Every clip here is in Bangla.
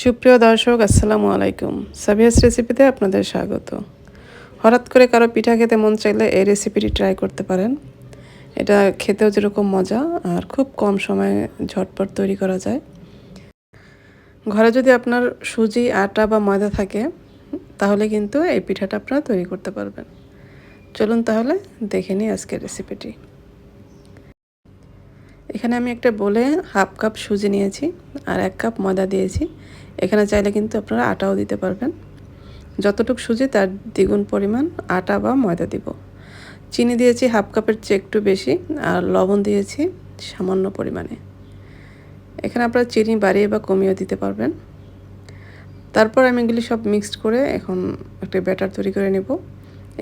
সুপ্রিয় দর্শক, আসসালামু আলাইকুম। সাবিয়াস রেসিপিতে আপনাদের স্বাগত। হঠাৎ করে কারও পিঠা খেতে মন চাইলে এই রেসিপিটি ট্রাই করতে পারেন। এটা খেতেও যেরকম মজা, আর খুব কম সময়ে ঝটপট তৈরি করা যায়। ঘরে যদি আপনার সুজি, আটা বা ময়দা থাকে, তাহলে কিন্তু এই পিঠাটা আপনারা তৈরি করতে পারবেন। চলুন তাহলে দেখে নিই আজকের রেসিপিটি। এখানে আমি একটা বলে হাফ কাপ সুজি নিয়েছি আর এক কাপ ময়দা দিয়েছি। এখানে চাইলে কিন্তু আপনারা আটাও দিতে পারবেন। যতটুকু সুজি তার দ্বিগুণ পরিমাণ আটা বা ময়দা দিব। চিনি দিয়েছি হাফ কাপের চেয়ে একটু বেশি আর লবণ দিয়েছি সামান্য পরিমাণে। এখানে আপনারা চিনি বাড়িয়ে বা কমিয়ে দিতে পারবেন। তারপর আমি এগুলি সব মিক্সড করে এখন একটা ব্যাটার তৈরি করে নেব।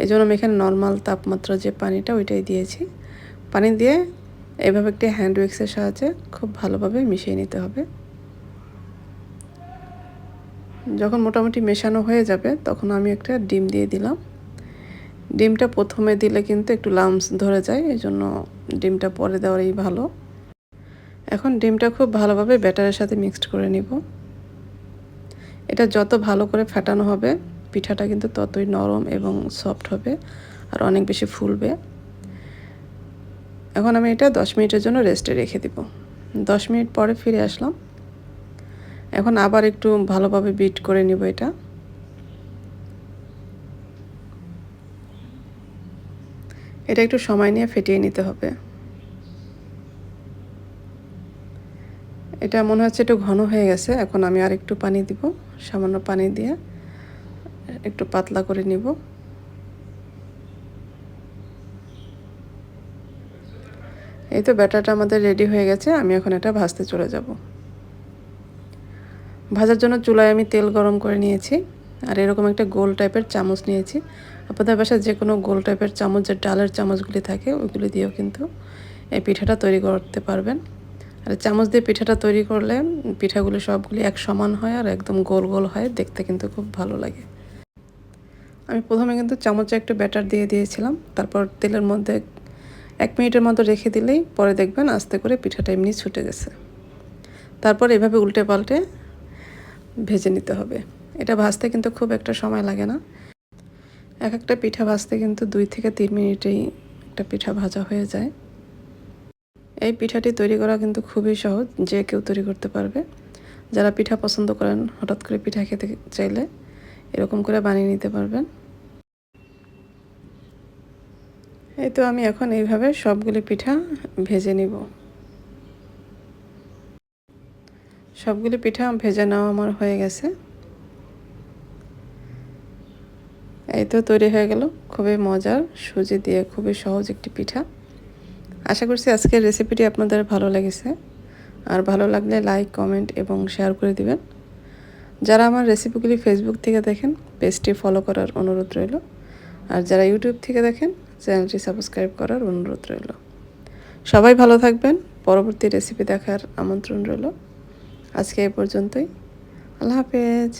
এই জন্য আমি এখানে নর্মাল তাপমাত্রা যে পানিটা ওইটাই দিয়েছি। পানি দিয়ে এভাবে একটি হ্যান্ড উইক্সের সাহায্যে খুব ভালোভাবে মিশিয়ে নিতে হবে। যখন মোটামুটি মেশানো হয়ে যাবে, তখন আমি একটা ডিম দিয়ে দিলাম। ডিমটা প্রথমে দিলে কিন্তু একটু লামস ধরে যায় এই জন্য ডিমটা পরে দেওয়ারই ভালো। এখন ডিমটা খুব ভালোভাবে ব্যাটারের সাথে মিক্সড করে নিব। এটা যত ভালো করে ফাটানো হবে, পিঠাটা কিন্তু ততই নরম এবং সফট হবে, আর অনেক বেশি ফুলবে। এখন আমি এটা দশ মিনিটের জন্য রেস্টে রেখে দিব। দশ মিনিট পরে ফিরে আসলাম। এখন আবার একটু ভালোভাবে বিট করে নিব এটা। এটা একটু সময় নিয়ে ফেটিয়ে নিতে হবে। এটা মনে হচ্ছে একটু ঘন হয়ে গেছে। এখন আমি আর একটু পানি দিব, সামান্য পানি দিয়ে একটু পাতলা করে নিব। এই তো ব্যাটারটা আমাদের রেডি হয়ে গেছে, আমি এখন এটা ভাজতে চলে যাব। ভাজার জন্য চুলায় আমি তেল গরম করে নিয়েছি, আর এরকম একটা গোল টাইপের চামচ নিয়েছি। আপনাদের বাসায় যে কোনো গোল টাইপের চামচ, যে ডালের চামচগুলি থাকে, ওইগুলি দিয়েও কিন্তু এই পিঠাটা তৈরি করতে পারবেন। আর চামচ দিয়ে পিঠাটা তৈরি করলে পিঠাগুলি সবগুলি এক সমান হয় আর একদম গোল গোল হয়, দেখতে কিন্তু খুব ভালো লাগে। আমি প্রথমে কিন্তু চামচে একটু ব্যাটার দিয়ে দিয়েছিলাম, তারপর তেলের মধ্যে এক মিনিটের মতো রেখে দিলেই পরে দেখবেন আস্তে করে পিঠাটা এমনি ছুটে গেছে। তারপর এভাবে উল্টে পাল্টে ভেজে নিতে হবে। এটা ভাজতে কিন্তু খুব একটা সময় লাগে না। এক একটা পিঠা ভাজতে কিন্তু দুই থেকে তিন মিনিটেই একটা পিঠা ভাজা হয়ে যায়। এই পিঠাটি তৈরি করা কিন্তু খুবই সহজ, যে কেউ তৈরি করতে পারবে। যারা পিঠা পছন্দ করেন, হঠাৎ করে পিঠা খেতে চাইলে এরকম করে বানিয়ে নিতে পারবেন। এই তো আমি এখন এইভাবে সবগুলি পিঠা ভেজে নিব। সবগুলি পিঠা ভেজে নেওয়া আমার হয়ে গেছে। এই তো তৈরি হয়ে গেল, খুবই মজার, সুজি দিয়ে খুবই সহজ একটি পিঠা। আশা করছি আজকের রেসিপিটি আপনাদের ভালো লেগেছে। আর ভালো লাগলে লাইক কমেন্ট এবং শেয়ার করে দিবেন। যারা আমার রেসিপিগুলি ফেসবুক থেকে দেখেন পেজটি ফলো করার অনুরোধ রইল। আর যারা ইউটিউব থেকে দেখেন চ্যানেলটি সাবস্ক্রাইব করার অনুরোধ রইল। সবাই ভালো থাকবেন। পরবর্তী রেসিপি দেখার আমন্ত্রণ রইল। আজকে এ পর্যন্তই। আল্লাহ হাফেজ।